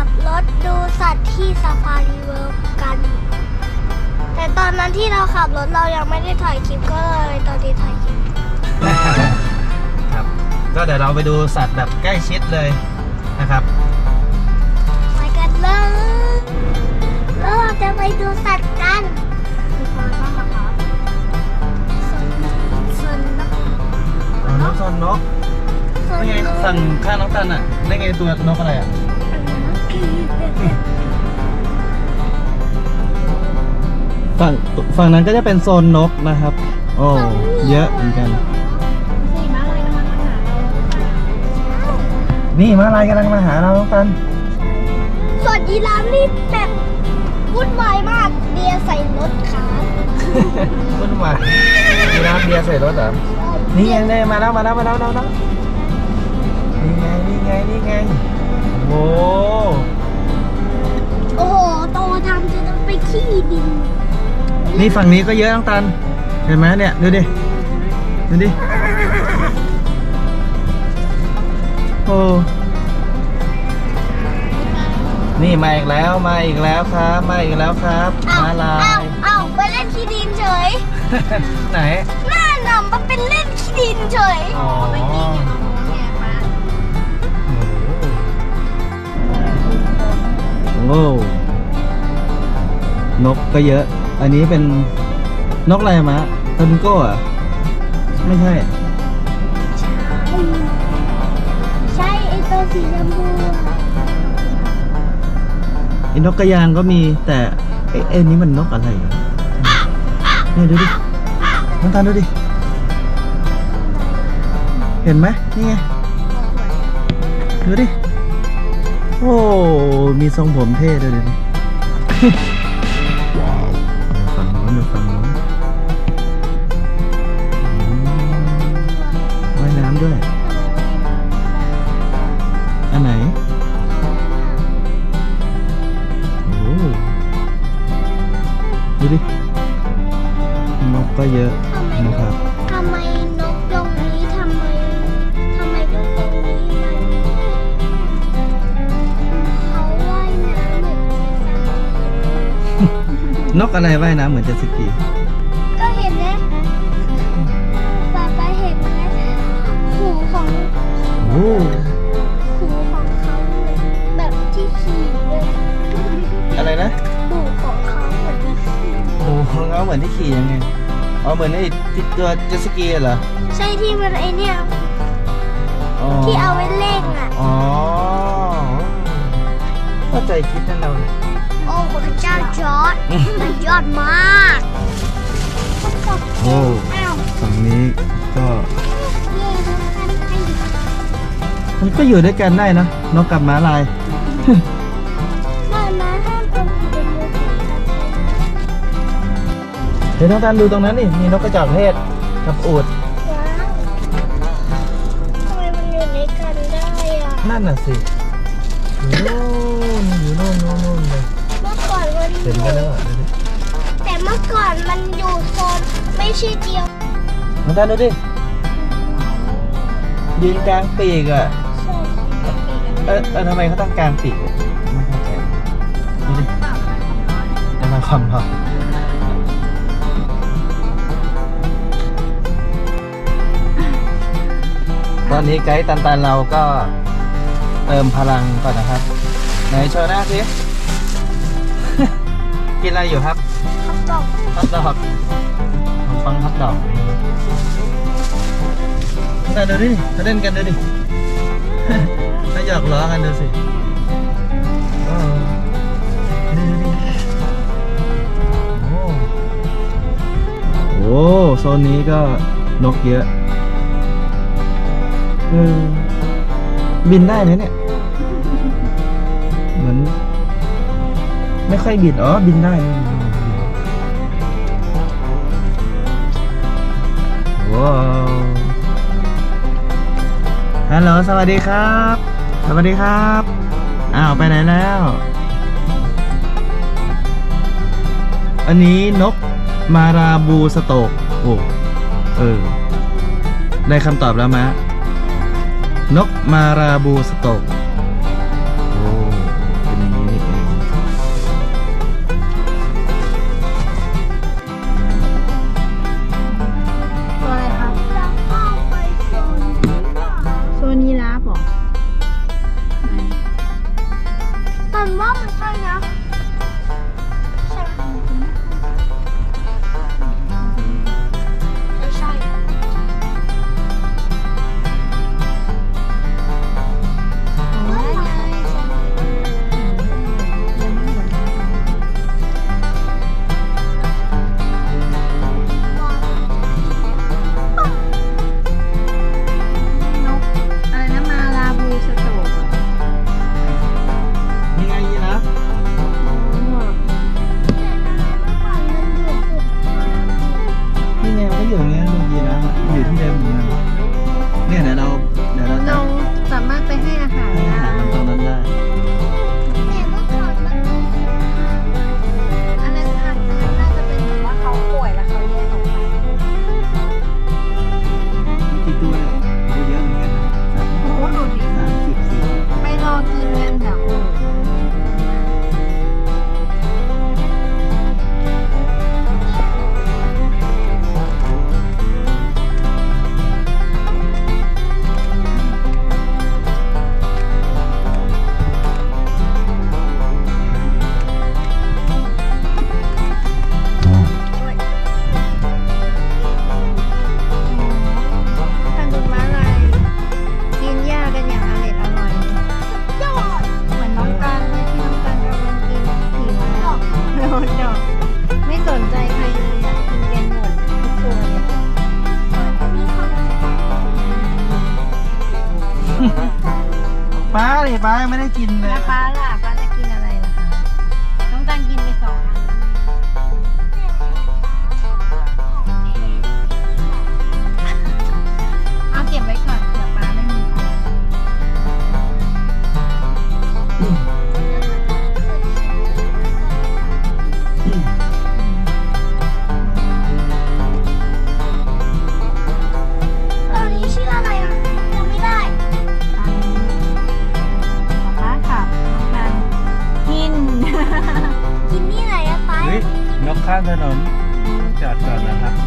ขับรถดูสัตว์ที่ซาฟารีเวิลด์กัน แต่ตอนนั้นที่เราขับรถเรายังไม่ได้ถ่ายคลิปก็เลยตอนที่ถ่ายคลิปครับ ก็เดี๋ยวเราไปดูสัตว์แบบใกล้ชิดเลยนะครับ ไปกันเลยแล้วเราจะไปดูสัตว์กันส่วนส่วนนกอ๋อนกซนนกส่วนนี่ไงนกสั่งข้างน้องตันอะนี่ไงตัวนกอะไรอะ ฝั่งฝั่งนั้นก็จะเป็นโซนนกนะครับ โอ้เยอะเหมือนกัน นี่มาลายกำลังมาหาเราน้องตันส่วนยีราฟนี่แบบวุ่นวายมากเบียร์ใส่รถขาวุ่นวายมีน้ำเบียร์ใส่รถเหรอนี่ไงเนี่ยมาแล้วมาแล้วมาแล้วมาแล้วนี่ไงนี่ไงนี่ไง โอ้โอ้โหโตทำจะต้องไปขี้ดินนี่ฝั่งนี้ก็เยอะน้องตัน เห็นไหมเนี่ย ดูดิ ดูดิ โอ้ นี่มาอีกแล้ว มาอีกแล้วครับ มาอีกแล้วครับอ้าวมาลาอ้าวยอ้าวไปเล่นขี้ดินเฉยไหนหน้าหนำมาเป็นเล่นขี้ดินเฉยอ๋อโอ้ โหนกก็เยอะ อันนี้เป็นนกอะไรมะฟลามิงโก้เหรอะไม่ใช่ ใช่ไอตัวสีชมพูอะไอ้นกกระยางก็มีแต่ไอ้ไอ้นี้มันนกอะไรเหรอเนี่ยดูดิน้องตาลดูดิ เห็นไหมนี่ไง ดูดิ โอ้ มีทรงผมเท่ด้วยดูดิฝั่งโน้นดูฝั่งโน้นอืมว่ายน้ำด้วย อันไหน โอ้ดูดินกก็เยอะ นกอะไรว่ายน้ำเหมือนเจ็ตสกีก็เห็นนะป้าป้าเห็นไหมหูของโอ้หูของเขาเหมือนแบบที่ขี่เลยอะไรนะหูของเขาเหมือนที่ขี่โอ้ของเขาเหมือนที่ขี่ยังไงอ๋อเหมือนไอ้ที่ตัวเจ็ตสกีเหรอใช่ที่มันไอเนี่ยอ๋อที่เอาไว้เล่งอะอ๋อเข้าใจคิดนั่นเราเนี่ย โอ้พระเจ้าจอร์ดมันยอดมากโอ้อ้าวฝั่งนี้ก็เย่ทุกท่านให้มันก็อยู่ด้วยกันได้นะนกกับม้าลายมามาห้ามเป็นเป็นมือถือกันเดี๋ยวน้องตันดูตรงนั้นนี่มีนกกระจอกเทศกับอูดว้าวทำไมมันอยู่ในกันได้อะนั่นน่ะสิ ก่อนมันอเห็นยู่กันแล้วเหรอดูดิแต่เมื่อก่อนมันอยู่โซนไม่ใช่เดียวน้องตันดูดิยืนกลางปีกอะใช่เออเออทำไมเขาต้องกลางปีกอะไม่เข้าใจดูดิจะมาความพอตอนนี้ไกด์ตันๆเราก็เติมพลังก่อนนะครับ ไหนโชว์หน้าสิ กินอะไรอยู่ครับขับดอกฮอทดอกขนมปังฮอทดอกแต่ดูดิเขาเล่นกันดูดิเขาหยอกล้อกันดูสิโอ้นี่ดูดิโอ้โหโซนนี้ก็นกเยอะเออบินได้ไหมเนี่ย ไม่ค่อยบินอ๋อบินได้ว้าวฮัลโหลสวัสดีครับ สวัสดีครับ อ้าวไปไหนแล้ว อันนี้นกมาราบูสโตกโอ้เออ ได้คำตอบแล้วมะ นกมาราบูสโตก ไม่ได้กินเลยป้าล่ะป้าจะกินอะไรล่ะคะ ต้องกางกินไปสองนะ ข้างถนนจอดก่อนนะครับ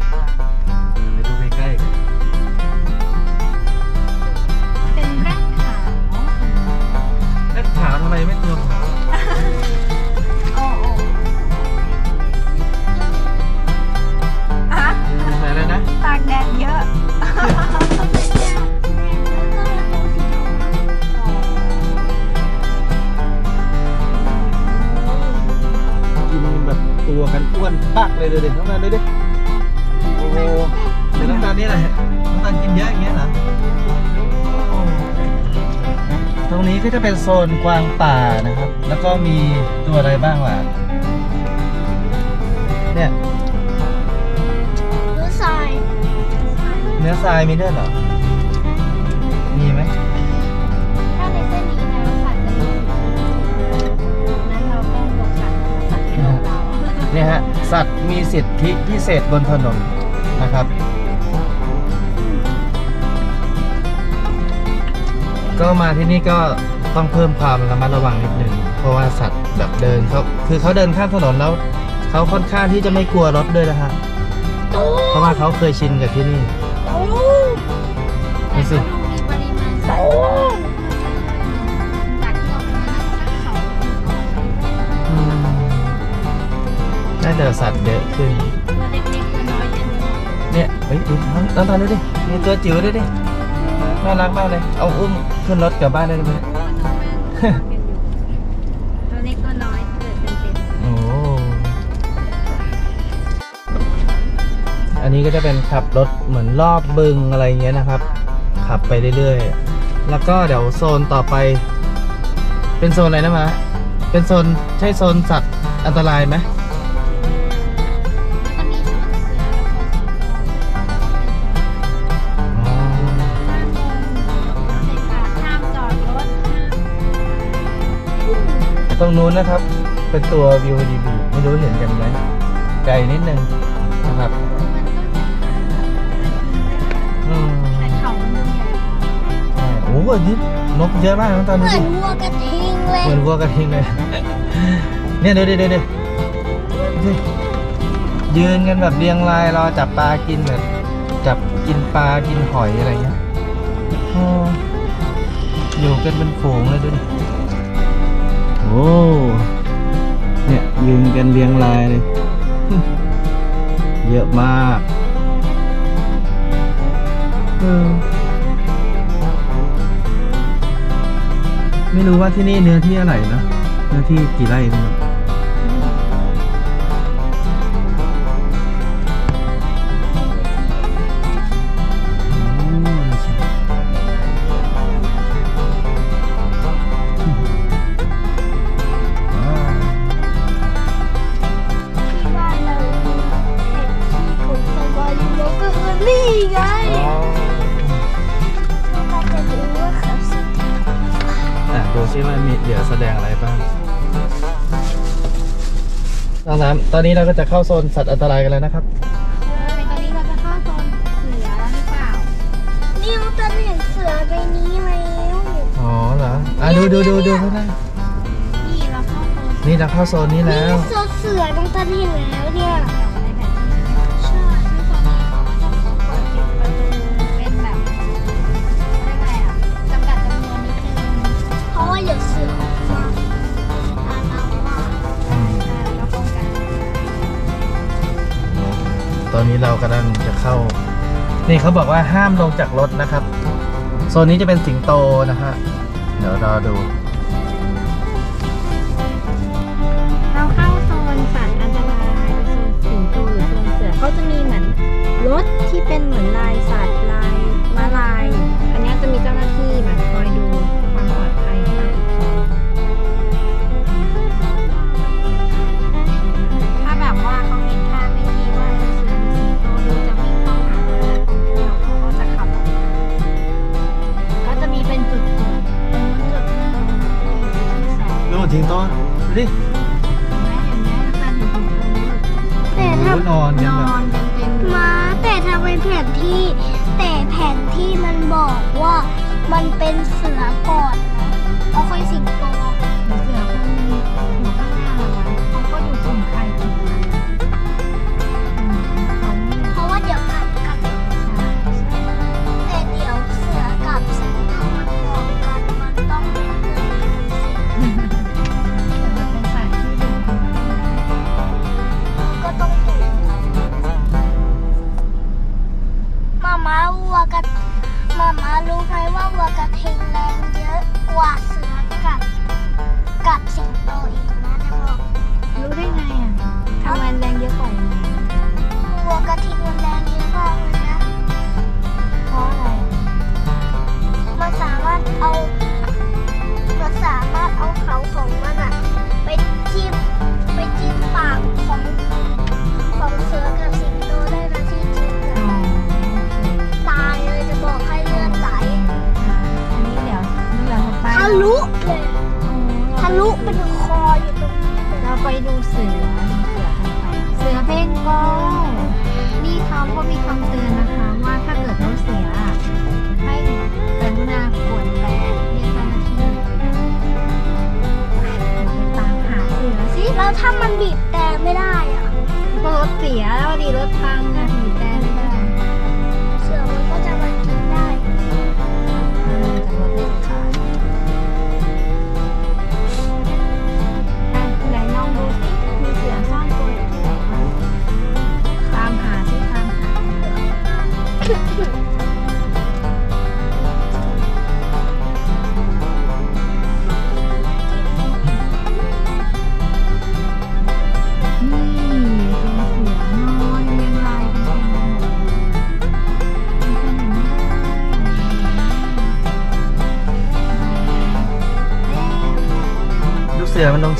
And they don't ที่จะเป็นโซนกวางป่านะครับ แล้วก็มีตัวอะไรบ้างวะเนี่ยเนื้อทรายเนื้อทรายมีด้วยเหรอ มีไหมถ้าในเส้นนี้นะสัตว์จะมีนั้เราก็ลงสัวังเนี่ยฮะ สัตว์มีสิทธิพิเศษบนถนนนะครับ ก็มาที่นี่ก็ ต้องเพิ่มความระมัดระวังนิดหนึ่งเพราะว่าสัตว์แบบเดินเขาคือเขาเดินข้ามถนนแล้วเขาค่อนข้างที่จะไม่กลัวรถด้วยนะฮะเพราะว่าเขาเคยชินกับที่นี่ดูสิน่าจะสัตว์เยอะขึ้นเนี่ยเฮ้ยดูน้องตาดูดิมีตัวจิ๋วด้วยดิน่ารักมากเลย เอาอุ้มขึ้นรถกลับบ้านได้ไหม ตัวเล็กตัวน้อยเกิดเป็นเป็นโอ้อันนี้ก็จะเป็นขับรถเหมือนรอบบึงอะไรเงี้ยนะครับ ขับไปเรื่อยๆ แล้วก็เดี๋ยวโซนต่อไป เป็นโซนอะไรนะมะเป็นโซนใช่โซนสัตว์อันตรายไหม ตรงนู้นนะครับ เป็นตัววิวดีบีไม่รู้เห็นกันไหมไกลนิดนึงนะครับอืมแต่เขามันดูใหญ่ใช่โอ้โหนี่นกเยอะมากน้องตาเหดูมือดินวัวกระทิงเลยเหมือนวัวกระทิงเลย เนี่ยดูดิดูดิดูดิยืนกันแบบเรียงรายรอจับปลากินแบบจับกินปลากินหอยอะไรเงี้ยโอ้อยู่กันเป็นฝูงเลยดูดิโอ้ เนี่ยยืนกันเรียงรายเลย เยอะมากไม่รู้ว่าที่นี่เนื้อที่อะไรนะ เนื้อที่กี่ไร่ไม่ น้องน้ำตอนนี้เราก็จะเข้าโซนสัตว์อันตรายกันแล้วนะครับในตอนนี้เราจะเข้าโซนเสือแล้วหรือเปล่า นี่เราจะเห็นเสือใบนี้แล้วอ๋อเหรอ อะดูดูดูดูข้างหน้านี่เราเข้าโซนนี่เราเข้าโซนนี้นี่แล้วโซเสือน้องตันเห็นแล้วเนี่ย นี้เรากำลังจะเข้า นี่เขาบอกว่าห้ามลงจากรถนะครับ โซนนี้จะเป็นสิงโตนะฮะ เดี๋ยวรอดู เราเข้าโซนสัตว์อันตรายโซนสิงโตหรือโซนเสือเขาจะมีเหมือนรถที่เป็นเหมือนลายสัตว์ลายม้าลาย อันเนี้ยจะมีเจ้าหน้าที่แบบคอย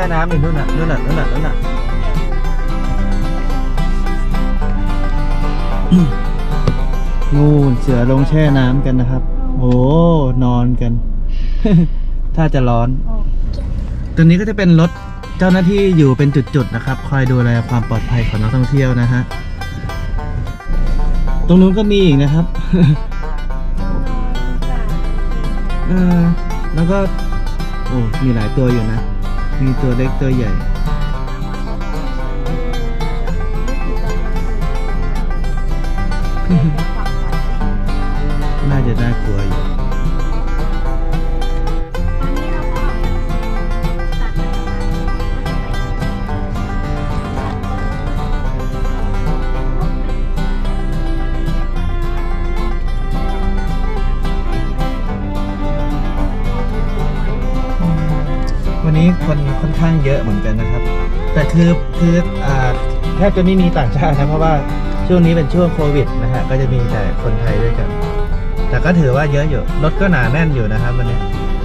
ช่น้ำอยู่นู่นน่ะนู่นน่ะนู่นน่ะนู่นน่ะนู่นเสือลงแช่น้ำกันนะครับ โอ้นอนกัน ถ้าจะร้อนโอ้ตัวนี้ก็จะเป็นรถเจ้าหน้าที่อยู่เป็นจุดๆนะครับ คอยดูแลความปลอดภัยของนักท่องเที่ยวนะฮะ ตรงนู้นก็มีอีกนะครับเออแล้วก็ โอ้ มีหลายตัวอยู่นะ มีตัวเล็กตัวใหญ่ เยอะเหมือนกันนะครับ แต่คือคืออ่าแทบจะไม่มีต่างชาตินะเพราะว่าช่วงนี้เป็นช่วงโควิดนะฮะก็จะมีแต่คนไทยด้วยกัน แต่ก็ถือว่าเยอะอยู่รถก็หนาแน่นอยู่นะครับวันนี้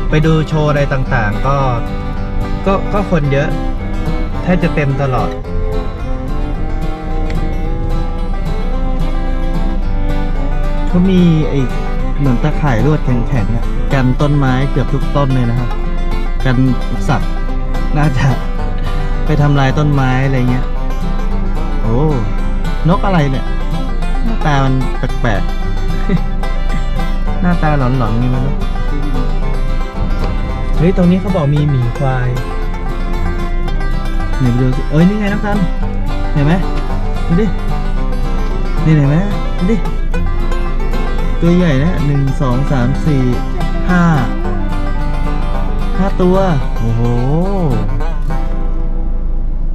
ไปดูโชว์อะไรต่างๆ ก็ก็ก็คนเยอะแทบจะเต็มตลอดเขามีไอ้เหมือนตะข่ายลวดแข็งๆอะกันต้นไม้เกือบทุกต้นเลยนะครับ กันสัตว์ น่าจะไปทำลายต้นไม้อะไรเงี้ย โอ้ นกอะไรเนี่ย หน้าตามันแปลกๆ หน้าตาหลอนๆนี่ม่รู้เฮ้ย ตรงนี้เขาบอกมีหมีควายเดี๋ยวไปดูสิเอ้ย นี่ไงน้องกันเห็นไหมดูดิ นี่เห็นไหมดูดิ ตัวใหญ่นะหนึ่งสองสามสี่ห้า ห้าตัว โอ้โห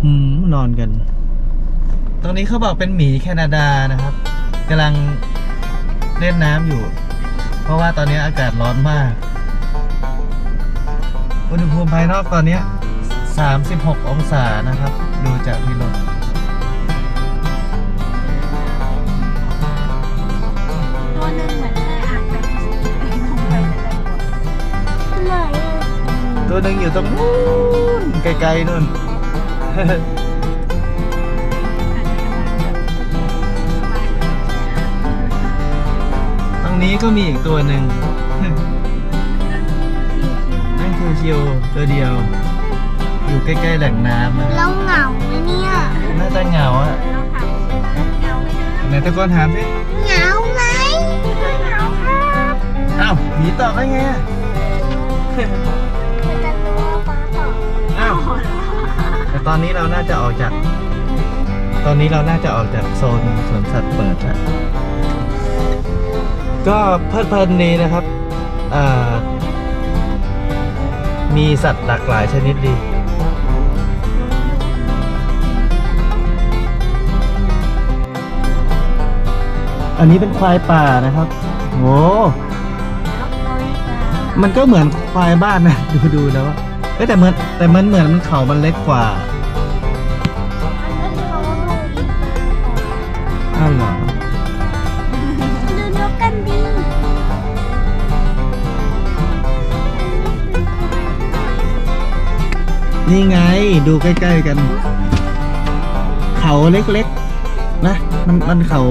หืมนอนกัน ตรงนี้เขาบอกเป็นหมีแคนาดานะครับกำลังเล่นน้ำอยู่ เพราะว่าตอนนี้อากาศร้อนมาก อุณหภูมิภายนอกตอนนี้ 36 องศานะครับ ดูจากที่รถตัวหนึ่งเหมือน ตัวหนึ่งอยู่ตรงนู้นไกลๆนู่นอาจจะกำลังแบบสบายๆใช่ไหมตรงนี้ก็มีอีกตัวหนึ่งนั่งชิวๆตัวเดียว อยู่ใกล้ๆแหล่งน้ำนะเราเหงาไหมเนี่ยน่าจะเหงาอะเราถามเงาไหมนะไหนตะโกนถามสิเหงาไหมเหงาครับอ้าวหมีตอบได้ไงอะ ต่ตอนนี้เราน่าจะออกจาก ตอนนี้เราน่าจะออกจากโซนสวนสัตว์เปิดแล้วก็เพลิดเพลินดีนะครับ มีสัตว์หลากหลายชนิดดี อันนี้เป็นควายป่านะครับโอ้มันก็เหมือนควายบ้านนะ ดูดูแล้วแต่เหมือนแต่มันเหมือนมันเขามันเล็กกว่า นี่ไงดูใกล้ๆกัน เขาเล็กๆ นะ มันมันเขา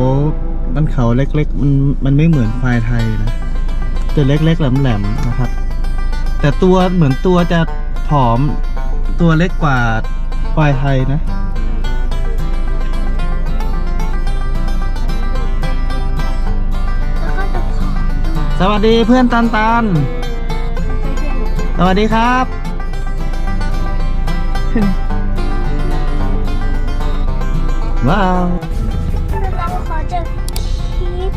มันเขาเล็กๆ มันมันไม่เหมือนควายไทยนะจะเล็กๆแหลมๆนะครับ แต่ตัวเหมือนตัวจะผอมตัวเล็กกว่าควายไทยนะแล้วก็จะผอมด้วยสวัสดีเพื่อนตันตัน สวัสดีครับ ว้าวเราขอจบคลิป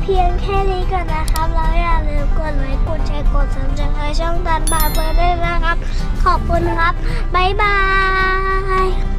เพียงแค่นี้ก่อนนะครับ แล้วอย่าลืมกดไลค์กดแชร์กดซับสไครต์ช่องตันบาร์เบอร์ด้วยนะครับ ขอบคุณครับ บ๊ายบาย